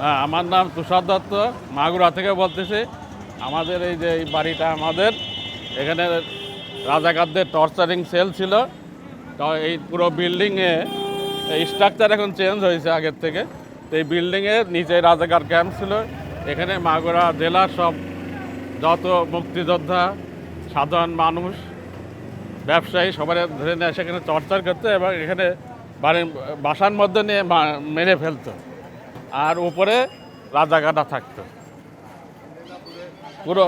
হ্যাঁ আমার নাম তুষার দত্ত, মাগুরা থেকে বলতেছি। আমাদের এই যে এই বাড়িটা আমাদের, এখানে রাজাকারদের টর্চারিং সেল ছিল। তো এই পুরো বিল্ডিংয়ে স্ট্রাকচার এখন চেঞ্জ হয়েছে আগের থেকে। তো এই বিল্ডিংয়ে নিচে রাজাকার ক্যাম্প ছিল। এখানে মাগুরা জেলার সব যত মুক্তিযোদ্ধা, সাধারণ মানুষ, ব্যবসায়ী সবাই ধরে নিয়ে সেখানে টর্চার করতো এবং এখানে বাড়ির বাসার মধ্যে নিয়ে মেরে ফেলতো। আর উপরে রাজাগাটা থাকতো। পুরো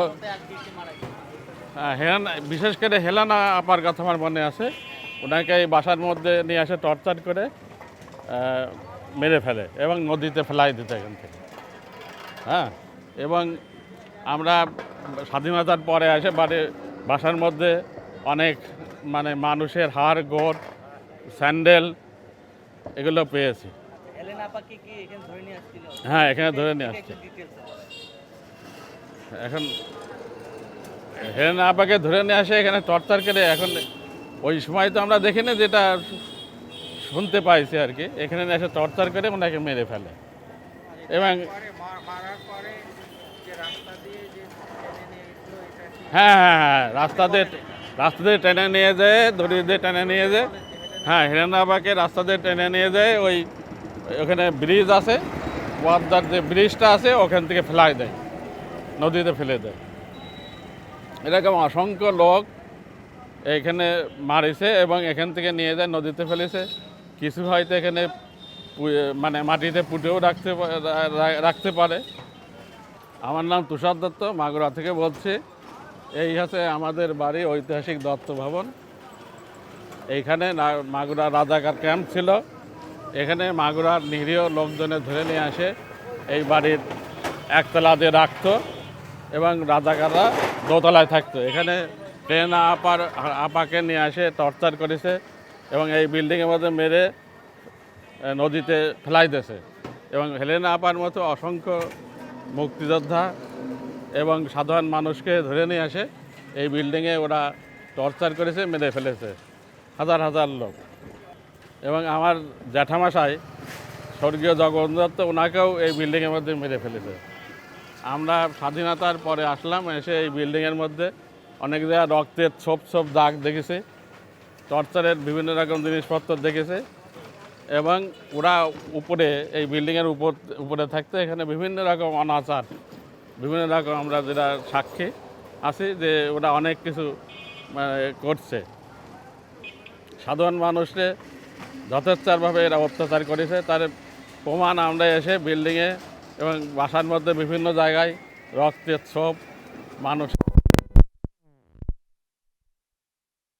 হ্যাঁ, হেলানা বিশেষ করে হেলানা আপার কথা আমার মনে আছে। ওনাকে এই বাসার মধ্যে নিয়ে আসে টর্চার করে মেরে ফেলে এবং নদীতে ফেলাই দিত এখান থেকে। হ্যাঁ এবং আমরা স্বাধীনতার পরে এসে বাড়ি বাসার মধ্যে অনেক মানে মানুষের হাড় গোড় স্যান্ডেল এগুলো পেয়েছি। হ্যাঁ এখানে ধরে নিয়ে আসছে। এখন হেরেন আপাকে ধরে নিয়ে আসে এখানে টর্চার করে। এখন ওই সময় তো আমরা দেখিনি যেটা শুনতে পাইছি আর কি। এখানে নিয়ে এসে টর্চার করে ওনাকে মেরে ফেলে। এবং হ্যাঁ হ্যাঁ হ্যাঁ রাস্তা দিয়ে রাস্তা দিয়ে টেনে নিয়ে যায় দড়ি দিয়ে টেনে নিয়ে যায়। হ্যাঁ হিরেনাবাকে রাস্তা দিয়ে টেনে নিয়ে যায় ওই ওখানে ব্রিজ আছে ওয়ার্দার যে ব্রিজটা আছে, ওখান থেকে ফেলাই দেয়, নদীতে ফেলে দেয়। এরকম অসংখ্য লোক এখানে মারিছে এবং এখান থেকে নিয়ে যায়, নদীতে ফেলেছে। কিছু হয়তো এখানে মানে মাটিতে পুঁতেও রাখতে রাখতে পারে। আমার নাম তুষার দত্ত, মাগুরা থেকে বলছি। এই হচ্ছে আমাদের বাড়ি, ঐতিহাসিক দত্ত ভবন। এইখানে মাগুরা রাজাকার ক্যাম্প ছিল। এখানে মাগুরার নিরীহ লোকজনে ধরে নিয়ে আসে এই বাড়ির একতলা দিয়ে রাখতো এবং রাজাকাররা দোতলায় থাকতো। এখানে ট্রেন আপার আপাকে নিয়ে আসে, টর্চার করেছে এবং এই বিল্ডিংয়ের মধ্যে মেরে নদীতে ফেলাই দিয়েছে। এবং হেলেনা আপার মতো অসংখ্য মুক্তিযোদ্ধা এবং সাধারণ মানুষকে ধরে নিয়ে আসে। এই বিল্ডিংয়ে ওরা টর্চার করেছে, মেরে ফেলেছে। হাজার হাজার লোক। এবং আমার জ্যাঠামশাই স্বর্গীয় দত্ত ওনাকেও এই বিল্ডিংয়ের মধ্যে মেরে ফেলেছে। আমরা স্বাধীনতার পরে আসলাম এসে এই বিল্ডিংয়ের মধ্যে অনেক জায়গায় রক্তের ছোপ ছোপ দাগ দেখেছে টর্চারের বিভিন্ন রকম জিনিসপত্র দেখেছে এবং ওরা উপরে এই বিল্ডিংয়ের উপর উপরে থাকতে এখানে বিভিন্ন রকম অনাচার বিভিন্ন রকম আমরা যেটা সাক্ষী আছি যে ওরা অনেক কিছু মানে, করছে। সাধারণ মানুষকে যথেচ্ছারভাবে এরা অত্যাচার করেছে। তার প্রমাণ আমরা এসে বিল্ডিংয়ে এবং বাসার মধ্যে বিভিন্ন জায়গায় রক্তের ছোপ, মানুষ